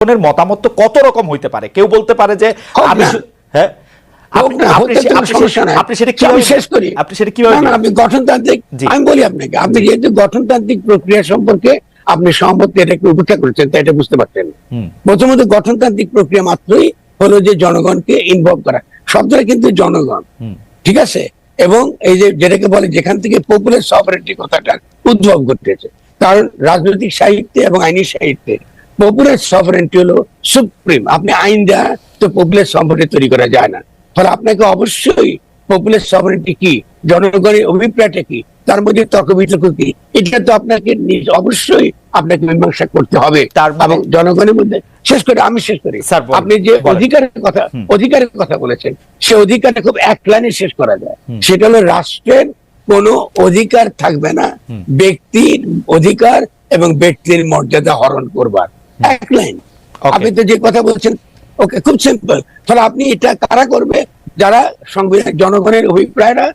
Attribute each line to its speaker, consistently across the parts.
Speaker 1: জনগণের মতামত তো কত রকম হইতে পারে? কেউ বলতে পারে যে আমি হ্যাঁ? আপনি- সেটা কীভাবে আপনি
Speaker 2: গঠনতান্ত্রিক আমি বলি আপনাকে আপনি যেহেতু গঠনতান্ত্রিক প্রক্রিয়া সম্পর্কে আপনি সহমত এটাকে উপেক্ষা করেছেন তাই এটা বুঝতে পারছেন। প্রথমত গঠনতান্ত্রিক প্রক্রিয়া মাত্রই হলো যে জনগণকে ইনভলভ করা। শব্দটা কিন্তু জনগণ। ঠিক আছে? এবং এই যে যেটাকে বলে যেখান থেকে পপুলার সভারেন্টি কথাটা উদ্ভব ঘটেছে। কারণ রাজনৈতিক সাহিত্যে এবং আইনি সাহিত্যে পপুলার সভারেন্টি হলো সুপ্রিম আপনি আইন দেওয়া তো পপুলার সভারেন্টি তৈরি করা যায় না। ফলে আপনাকে অবশ্যই পপুলার সভারেন্টি কি? জনগণের অভিপ্রায়টা কি? তার মধ্যে তর্ক বিতর্ক কি? এটা তো আপনাকে অবশ্যই আপনাকে মীমাংসা করতে হবে।
Speaker 1: তার মানে-
Speaker 2: এবং জনগণের মধ্যে শেষ করে আমি শেষ করি। আপনি যে অধিকারের কথা অধিকারের কথা বলেছেন সে অধিকারটা খুব এক লাইনে শেষ করা যায়। সেটা হলো রাষ্ট্রের কোনো অধিকার থাকবে না। ব্যক্তির অধিকার এবং ব্যক্তির মর্যাদা হরণ করবার। এক লাইন. আপনি তো যে কথা বলছেন ওকে খুব সিম্পল তাহলে আপনি এটা কারা করবে? যারা সংবিধান জনগণের অভিপ্রায়রা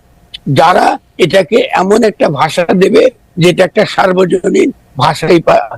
Speaker 2: যারা এটাকে এমন একটা ভাষা দেবে যেটা একটা সার্বজনীন ভাষা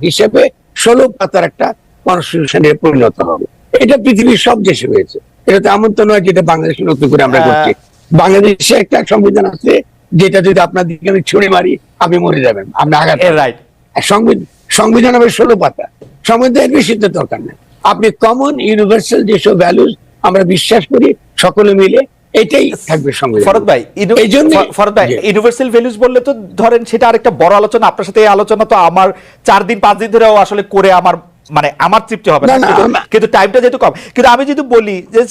Speaker 2: হিসেবে ষোলো পাতার একটা কনস্টিটিউশনে পরিণত হবে। এটা পৃথিবীর সব দেশে হয়েছে। এটা তো এমন তো নয় যেটা বাংলাদেশে নতুন করে আমরা করছি। বাংলাদেশে একটা সংবিধান আছে যেটা যদি আপনার দিকে আমি ছুড়ে মারি আপনি মরে যাবেন। আপনি আঘাত।
Speaker 1: রাইট
Speaker 2: সংবিধান সংবিধান হবে ষোলো পাতা। সংবিধানের বেশি তো দরকার নেই। আপনি কমন ইউনিভার্সাল যেসব ভ্যালুজ আমরা বিশ্বাস করি সকলে মিলে এটাই থাকবে সংবিধান।
Speaker 1: ফরদ ভাই
Speaker 2: এই জন্য
Speaker 1: ফর- ফরদ ভাই ইউনিভার্সাল ভ্যালুজ বললে তো ধরেন সেটা আরেকটা বড় আলোচনা। আপনার সাথে এই আলোচনা তো আমার চার দিন পাঁচ দিন ধরেও আসলে করে আমার মানে আমার তৃপ্তি হবে না। কিন্তু- টাইমটা যেহেতু কম কিন্তু আমি যদি বলি যে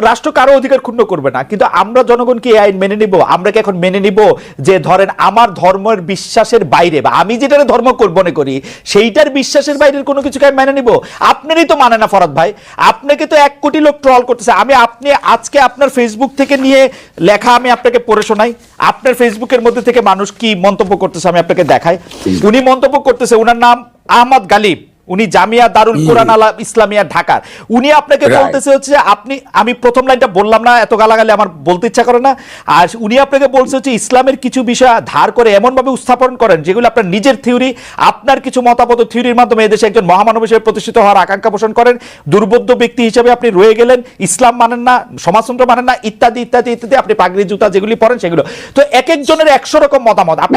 Speaker 1: রাষ্ট্র কারও অধিকার ক্ষুণ্ণ করবে না কিন্তু আমরা জনগণ কি আইন মেনে নিব? আমরা কি এখন মেনে নিব যে ধরেন আমার ধর্মের বিশ্বাসের বাইরে বা আমি যেটা ধর্ম মনে করি সেইটার বিশ্বাসের বাইরের কোনো কিছুকে আমি মেনে নিব? আপনারই তো মানে না ফরাদ ভাই। আপনাকে তো এক কোটি লোক ট্রল করতেছে। আমি আপনি আজকে আপনার ফেসবুক থেকে নিয়ে লেখা আমি আপনাকে পড়ে শোনাই। আপনার ফেসবুকের মধ্যে থেকে মানুষ কি মন্তব্য করতেছে আমি আপনাকে দেখাই। উনি মন্তব্য করতেছে উনার নাম আহমদ গালিব। উনি জামিয়া দারুল কোরআন আলা ইসলামিয়া ঢাকার। উনি আপনাকে বলতেছে হচ্ছে যে আপনি আমি প্রথম লাইনটা বললাম না এত গালাগালি আমার বলতে ইচ্ছা করে না। আর উনি আপনাকে বলছে হচ্ছে ইসলামের কিছু বিষয় ধার করে এমন ভাবে উপস্থাপন করেন যেগুলো আপনার নিজের থিওরি আপনার কিছু মতামত থিওরির মাধ্যমে এদেশে একজন মহামানব হিসেবে প্রতিষ্ঠিত হওয়ার আকাঙ্ক্ষা পোষণ করেন। দুর্বোধ্য ব্যক্তি হিসেবে আপনি রয়ে গেলেন ইসলাম মানেন না সমাজতন্ত্র মানেন না ইত্যাদি ইত্যাদি ইত্যাদি আপনি পাগড়ি জুতা যেগুলি পড়েন সেগুলো। তো এক একজনের একশো রকম মতামত। আপনি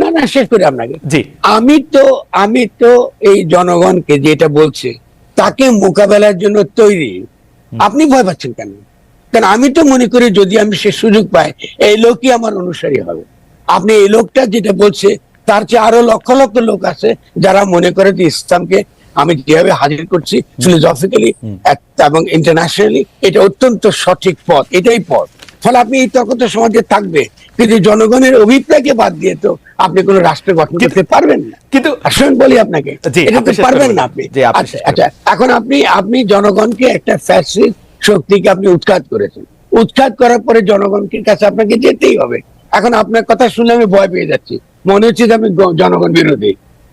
Speaker 2: না না শেষ করি আপনাকে।
Speaker 1: জি।
Speaker 2: আমি তো আমি তো এই জনগণকে যেটা বলছে তাকে মোকাবেলার জন্য তৈরি। আপনি ভয় পাচ্ছেন কেন? কারণ আমি তো মনে করি যদি আমি সে সুযোগ পাই এই লোকই আমার অনুসারী হবে। আপনি এই লোকটা যেটা বলছে তার চেয়ে আরও লক্ষ লক্ষ লোক আছে যারা মনে করে যে ইসলামকে আমি যেভাবে হাজির করছি ফিলোজফিক্যালি এবং ইন্টারন্যাশনালি এটা অত্যন্ত সঠিক পথ এটাই পথ। ফলে আপনি এই তর্ক তো সমাজে থাকবে। কিন্তু জনগণের অভিপ্রায়কে বাদ দিয়ে তো আপনি কোনো রাষ্ট্র গঠন করতে পারবেন না।
Speaker 1: কিন্তু
Speaker 2: বলি আপনাকে এটা তো পারবেন না আপনি। আচ্ছা আচ্ছা এখন আপনি আপনি জনগণকে একটা ফ্যাসিস্ট শক্তিকে আপনি উৎখাত করেছেন। উৎখাত করার পরে জনগণকে কাছে আপনাকে যেতেই হবে। এখন আপনার কথা শুনে আমি ভয় পেয়ে যাচ্ছি। মনে হচ্ছে যে আমি জনগণ বিরোধী।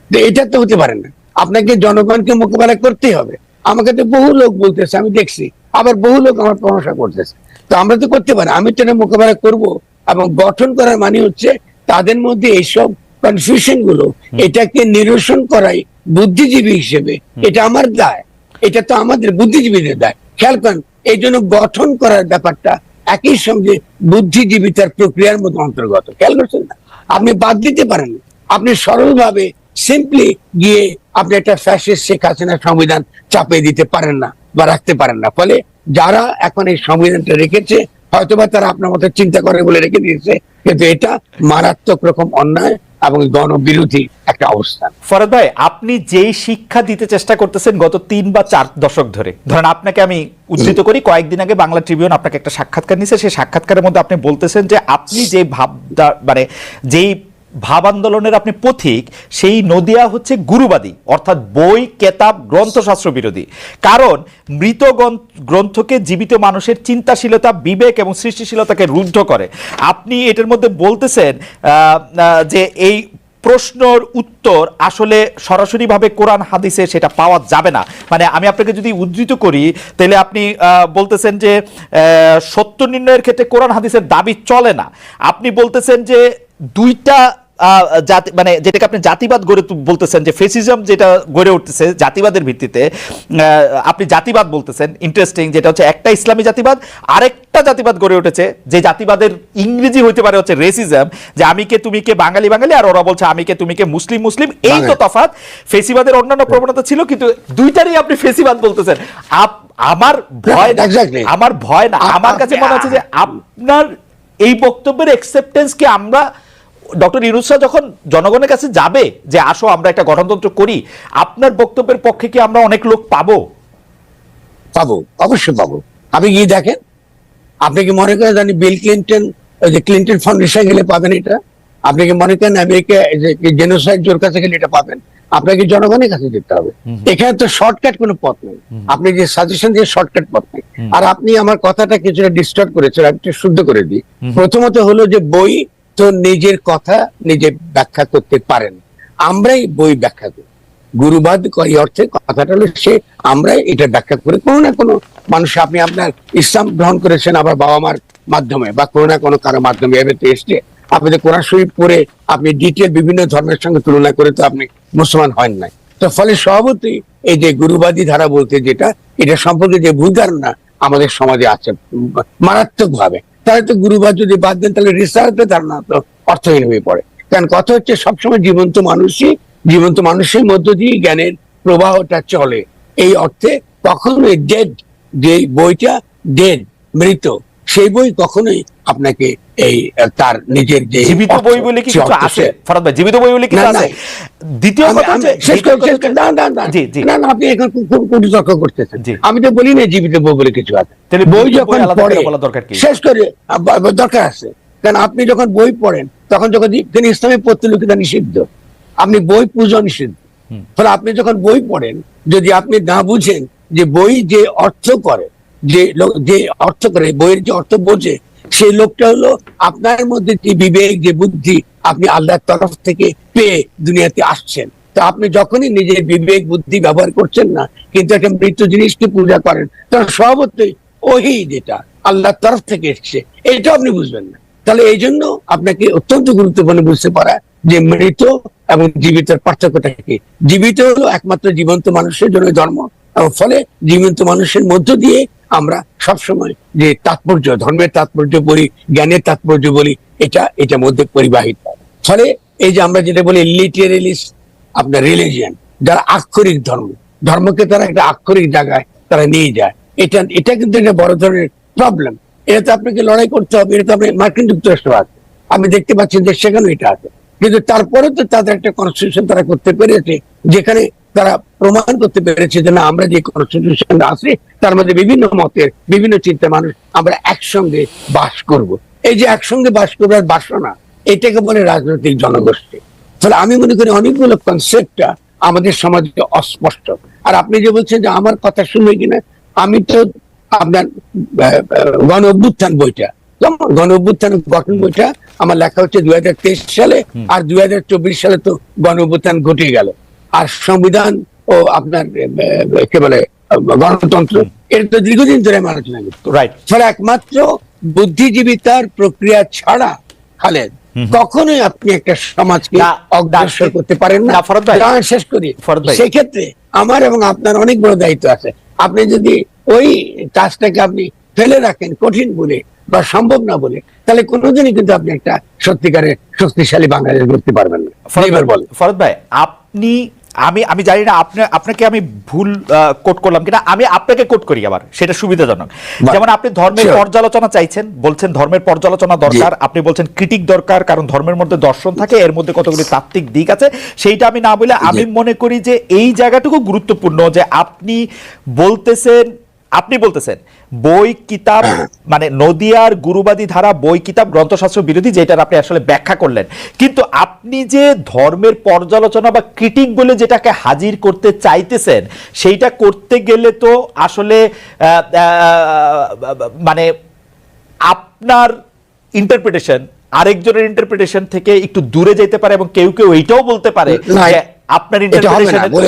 Speaker 2: এটা তো হতে পারে না। আপনাকে জনগণকে মোকাবেলা করতেই হবে। আমাকে তো বহু লোক বলতেছে আমি দেখছি। আবার বহু লোক আমার প্রশংসা করতেছে। তো আমরা তো করতে পারি। আমি তো মোকাবেলা করব এবং গঠন করার মানে হচ্ছে তাদের মধ্যে এইসব কনফিউশনগুলো এটাকে নিরসন করাই বুদ্ধিজীবী হিসেবে। এটা আমার দায়। এটা তো আমাদের বুদ্ধিজীবীদের দায়। খেয়াল করেন এই জন্য গঠন করার ব্যাপারটা একই সঙ্গে বুদ্ধিজীবী তার প্রক্রিয়ার মধ্যে অন্তর্গত। খেয়াল করছেন না? আপনি বাদ দিতে পারেন। আপনি সরলভাবে সিম্পলি গিয়ে আপনি একটা ফ্যাসিস্ট শেখ হাসিনা সংবিধান চাপিয়ে দিতে পারেন না বা রাখতে পারেন না। ফলে যারা এখন এই সংবিধানটা রেখেছে হয়তোবা তারা আপনার মতো চিন্তা করে বলে রেখে দিয়েছে কিন্তু এটা মারাত্মক রকম অন্যায় এবং গণবিরোধী একটা অবস্থান।
Speaker 1: ফরদ ভাই আপনি যেই শিক্ষা দিতে চেষ্টা করতেছেন গত তিন বা চার দশক ধরে ধরেন আপনাকে আমি উদ্ধৃত করি কয়েকদিন আগে বাংলা ট্রিবিউন আপনাকে একটা সাক্ষাৎকার নিছে সেই সাক্ষাৎকারের মধ্যে আপনি বলতেছেন যে আপনি যে ভাব মানে যেই ভাব আন্দোলনের আপনি পথিক, সেই নদিয়া হচ্ছে গুরুবাদী, অর্থাৎ বই, কেতাব, গ্রন্থশাস্ত্র বিরোধী। কারণ মৃত গ্রন্থকে জীবিত মানুষের চিন্তাশীলতা, বিবেক এবং সৃষ্টিশীলতাকে রুদ্ধ করে। আপনি এটার মধ্যে বলতেছেন যে এই প্রশ্নর উত্তর আসলে সরাসরিভাবে কোরআন, হাদিসে সেটা পাওয়া যাবে না। মানে আমি আপনাকে যদি উদ্ধৃত করি, তাহলে আপনি বলতেছেন যে সত্য নির্ণয়ের ক্ষেত্রে কোরআন, হাদিসের দাবি চলে না। আপনি বলতেছেন যে দুইটা জাতি মানে যেটাকে আপনি জাতিবাদ গড়ে বলতেছেন যে ফেসিজম যেটা গড়ে উঠতেছে জাতিবাদের ভিত্তিতে আপনি জাতিবাদ বলতেছেন ইন্টারেস্টিং যেটা হচ্ছে একটা ইসলামী জাতিবাদ আরেকটা জাতিবাদ গড়ে উঠেছে যে জাতিবাদের ইংরেজি হইতে পারে হচ্ছে রেসিজম যে আমি কে তুমি কে বাঙালি বাঙালি আর ওরা বলছে আমি কে তুমি কে মুসলিম মুসলিম এই তো। তফাৎ ফেসিবাদের অন্যান্য প্রবণতা ছিল কিন্তু দুইটারই আপনি ফেসিবাদ বলতেছেন আপ- আমার ভয় আমার ভয় না আমার কাছে মনে হচ্ছে যে আপনার এই বক্তব্যের অ্যাকসেপ্টেন্স কি আমরা ডক্টর ইনুসা যখন জনগণের কাছে যাবে যে আসো আমরা একটা গণতন্ত্র করি আপনার বক্তব্যের পক্ষে কি আমরা অনেক লোক পাবো?
Speaker 2: পাবো অবশ্যই পাবো। আপনি গিয়ে দেখেন আপনি কি মনে করেন জানি বিল ক্লিন্টন যে ক্লিন্টন ফাউন্ডেশন গেলে পাবেন এটা? আপনি কি মনে করেন আমেরিকা জেনোসাইড জোর কাছে গেলে এটা পাবেন? আপনাকে জনগণের কাছে যেতে হবে। এখানে তো শর্টকাট কোনো পথ নেই। আপনি যে সাজেশন দিয়ে শর্টকাট পথ নেই। আর আপনি আমার কথাটা কিছুটা ডিস্টার্ব করেছেন আমি একটু শুদ্ধ করে দিই। প্রথমত হলো যে বই তো নিজের কথা নিজে ব্যাখ্যা করতে পারেন। আমরাই বই ব্যাখ্যা করি। গুরুবাদ এই অর্থে কথাটা হলো সে, আমরাই এটা ব্যাখ্যা করে। কোনো না কোনো মানুষ, আপনি আপনার ইসলাম গ্রহণ করেছেন আবার বাবা মার মাধ্যমে বা কোনো না কোনো কারও মাধ্যমে এভাবে এসছে। আপনি তো কোরআন শরীফ পড়ে আপনি ডিটেল বিভিন্ন ধর্মের সঙ্গে তুলনা করে তো আপনি মুসলমান হন নাই। তো ফলে স্বভাবতই এই যে গুরুবাদী ধারা বলতে যেটা, এটা সম্পর্কে যে ভুল ধারণা আমাদের সমাজে আছে মারাত্মক ভাবে তাহলে তো গুরুবার যদি বাদ দেন, তাহলে রিসার্চে তার না অর্থহীন হয়ে পড়ে। কারণ কথা হচ্ছে, সবসময় জীবন্ত মানুষই, জীবন্ত মানুষের মধ্য দিয়ে জ্ঞানের প্রবাহটা চলে। এই অর্থে কখনোই ডেড যে বইটা ডেড মৃত সেই বই কখনোই আপনাকে এই তার নিজের যে
Speaker 1: জীবিত বই বলে কি কিছু আছে? ফরাদ ভাই জীবিত বই বলে কিছু আছে? দ্বিতীয় কথা হচ্ছে
Speaker 2: না, না, না।
Speaker 1: জি, জি।
Speaker 2: না, না, আপনি এখন খুব- খুব কুটি তর্ক করতেছেন। আমি তো বলি না জীবিত বই বলে কিছু আছে।
Speaker 1: তাহলে
Speaker 2: বই যখন পড়ে
Speaker 1: বলা দরকার কি?
Speaker 2: শেষ করে দরকার আছে। কারণ আপনি যখন বই পড়েন তখন যখন তিনি ইসলামে প্রতিলোকিতা নিষিদ্ধ। আপনি বই পূজা নিষিদ্ধ। ফলে আপনি যখন বই পড়েন যদি আপনি না বুঝেন যে বই যে অর্থ করে যে যে অর্থ করে, বইয়ের যে অর্থ বোঝে সেই লোকটা হলো আপনার মধ্যে যে বিবেক, যে বুদ্ধি আপনি আল্লাহর তরফ থেকে পেয়ে দুনিয়াতে আসছেন। তো আপনি যখনই নিজের বিবেক, বুদ্ধি ব্যবহার করছেন না, কিন্তু একটা মৃত্যু জিনিসকে পূজা করেন তখন স্বভাবতই ওহি যেটা, আল্লাহর তরফ থেকে এসছে। এটা আপনি বুঝবেন না। তাহলে এই জন্য আপনাকে অত্যন্ত গুরুত্বপূর্ণ বুঝতে পারা যে মৃত এবং জীবিতের পার্থক্যটা কি। জীবিত হলো একমাত্র জীবন্ত মানুষের জন্য এবং ফলে জীবন্ত মানুষের মধ্য দিয়ে আমরা সবসময় যে তাৎপর্য, ধর্মের তাৎপর্য বলি, জ্ঞানের তাৎপর্য বলি, এটা এটা মধ্যে পরিবাহিত ফলে এই যে আমরা যেটা বলি লিটারেলিস্ট, আপনার রিলিজিয়ান, যারা আক্ষরিক ধর্ম, ধর্মকে তারা একটা আক্ষরিক জায়গায় তারা নিয়ে যায়। এটা এটা কিন্তু একটা বড় ধরনের প্রবলেম এটাতে আপনাকে লড়াই করতে হবে, এটা তো আপনি মার্কিন যুক্তরাষ্ট্র আছে। আমি দেখতে পাচ্ছি যে সেখানেও এটা আছে। কিন্তু তারপরে তো তাদের একটা কনস্টিটিউশন তারা করতে পেরেছে, যেখানে তারা প্রমাণ করতে পেরেছে যে না আমরা যে কনস্টিটিউশন আছে তার মধ্যে বিভিন্ন মতের বিভিন্ন চিন্তা মানুষ আমরা একসঙ্গে বাস করব। এই যে একসঙ্গে বাস করবার বাসনা এটাকে বলে রাজনৈতিক জনগোষ্ঠী। তাহলে আমি মনে করি অনেকগুলো কনসেপ্টটা আমাদের সমাজে অস্পষ্ট। আর আপনি যে বলছেন যে আমার কথা শুনবে কিনা আমি তো আপনার গণ অভ্যুত্থান বইটা গণ অভ্যুত্থান গঠন বইটা আমার লেখা হচ্ছে দুই হাজার তেইশ সালে আর দুই হাজার চব্বিশ সালে তো গণ অভ্যুত্থান ঘটে গেল। আর সংবিধান ও আপনার আহ, বলে গণতন্ত্র এটা তো দীর্ঘদিন ধরে আলোচনা
Speaker 1: রাইট
Speaker 2: ফলে একমাত্র বুদ্ধিজীবিতার প্রক্রিয়া ছাড়া খালেদ কখনোই আপনি একটা সমাজকে অগ্রসর করতে পারেন না। শেষ করি। সেক্ষেত্রে আমার এবং আপনার অনেক বড় দায়িত্ব আছে। আপনি যদি ওই কাজটাকে আপনি ফেলে রাখেন কঠিন বলে বা সম্ভব না বলে তাহলে কোনোদিনই কিন্তু আপনি একটা সত্যিকারের শক্তিশালী বাংলাদেশ করতে পারবেন না।
Speaker 1: ফরদ ভাই আপনি আমি আমি জানি না আপনি আপনাকে আমি ভুল কোট করলাম কিনা আমি আপনাকে কোট করি আবার সেটা সুবিধাজনক। যেমন আপনি ধর্মের পর্যালোচনা চাইছেন বলছেন ধর্মের পর্যালোচনা দরকার আপনি বলছেন ক্রিটিক দরকার কারণ ধর্মের মধ্যে দর্শন থাকে এর মধ্যে কতগুলি তাত্ত্বিক দিক আছে সেইটা আমি না বলে আমি মনে করি যে এই জায়গাটুকু গুরুত্বপূর্ণ যে আপনি বলতেছেন আপনি বলতেছেন বই কিতাব মানে নদিয়ার গুরুবাদী ধারা বই কিতাব গ্রন্থশাস্ত্র বিরোধী যেটার আপনি আসলে ব্যাখ্যা করলেন। কিন্তু আপনি যে ধর্মের পর্যালোচনা বা ক্রিটিক বলে যেটাকে হাজির করতে চাইতেছেন সেইটা করতে গেলে তো আসলে মানে আপনার ইন্টারপ্রিটেশন আরেকজনের ইন্টারপ্রিটেশন থেকে একটু দূরে যেতে পারে এবং কেউ কেউ এইটাও বলতে পারে আপনার ইন্টারপ্রিটেশন আপনার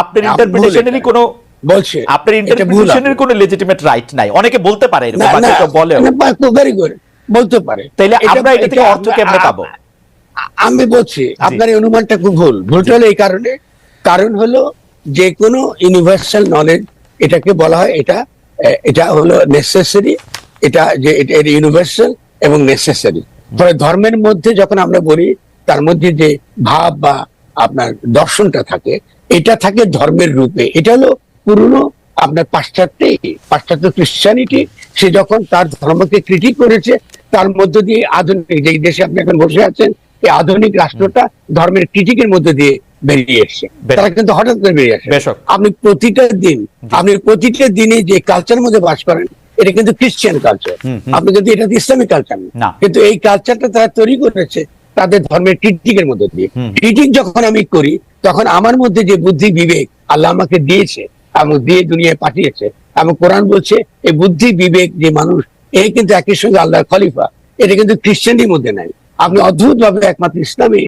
Speaker 2: আপনি
Speaker 1: ইন্টারপ্রিটেশনেরই কোনো
Speaker 2: বলছে।
Speaker 1: আপনার ইন্টারপ্রিটেশনের কোনো লেজিটিমেট রাইট নাই। অনেকে বলতে পারে এরকম
Speaker 2: না,
Speaker 1: বা
Speaker 2: না,
Speaker 1: কেউ কেউ বলেও।
Speaker 2: না, ভেরি গুড বলতে পারে। এটা-
Speaker 1: আমরা এটা থেকে অর্থ কেমনে পাবো?
Speaker 2: আমি বলছি আপনার এই অনুমানটা খুব ভুল। ভুলটা হলো এই কারণে। কারণ হলো যে কোনো ইউনিভার্সাল নলেজ এটাকে বলা হয় এটা এটা হলো নেসেসারি এটা যে এটা ইউনিভার্সাল এবং নেসেসারি ফলে ধর্মের মধ্যে যখন আমরা বলি তার মধ্যে যে ভাব বা আপনার দর্শনটা থাকে এটা থাকে ধর্মের রূপে। এটা হলো পুরনো আপনার পাশ্চাত্যে পাশ্চাত্য ক্রিশ্চিয়ানিটি সে যখন তার ধর্মকে ক্রিটিক করেছে তার মধ্য দিয়ে আধুনিক যেই দেশে আপনি এখন বসে আছেন এই আধুনিক রাষ্ট্রটা ধর্মের ক্রিটিকের মধ্যে দিয়ে বেরিয়ে এসছে। তারা কিন্তু হঠাৎ করে বেরিয়ে আসে। আপনি প্রতিটা দিন আপনি প্রতিটা দিনে যে কালচার মধ্যে বাস করেন এটা কিন্তু খ্রিস্টান কালচার। আপনি কিন্তু এটা ইসলামিক কালচার
Speaker 1: না।
Speaker 2: কিন্তু এই কালচারটা তারা তৈরি করেছে তাদের ধর্মের ক্রিটিকের মধ্যে দিয়ে। ক্রিটিক যখন আমি করি তখন আমার মধ্যে যে বুদ্ধি বিবেক আল্লাহ আমাকে দিয়েছে এবং দিয়ে দুনিয়ায় পাঠিয়েছে। এবং কোরআন বলছে এই বুদ্ধি, বিবেক, যে মানুষ এই কিন্তু একই সঙ্গে আল্লাহর খলিফা। এটা কিন্তু খ্রিস্টানদের মধ্যে নাই। আপনি অদ্ভুত ভাবে একমাত্র ইসলামী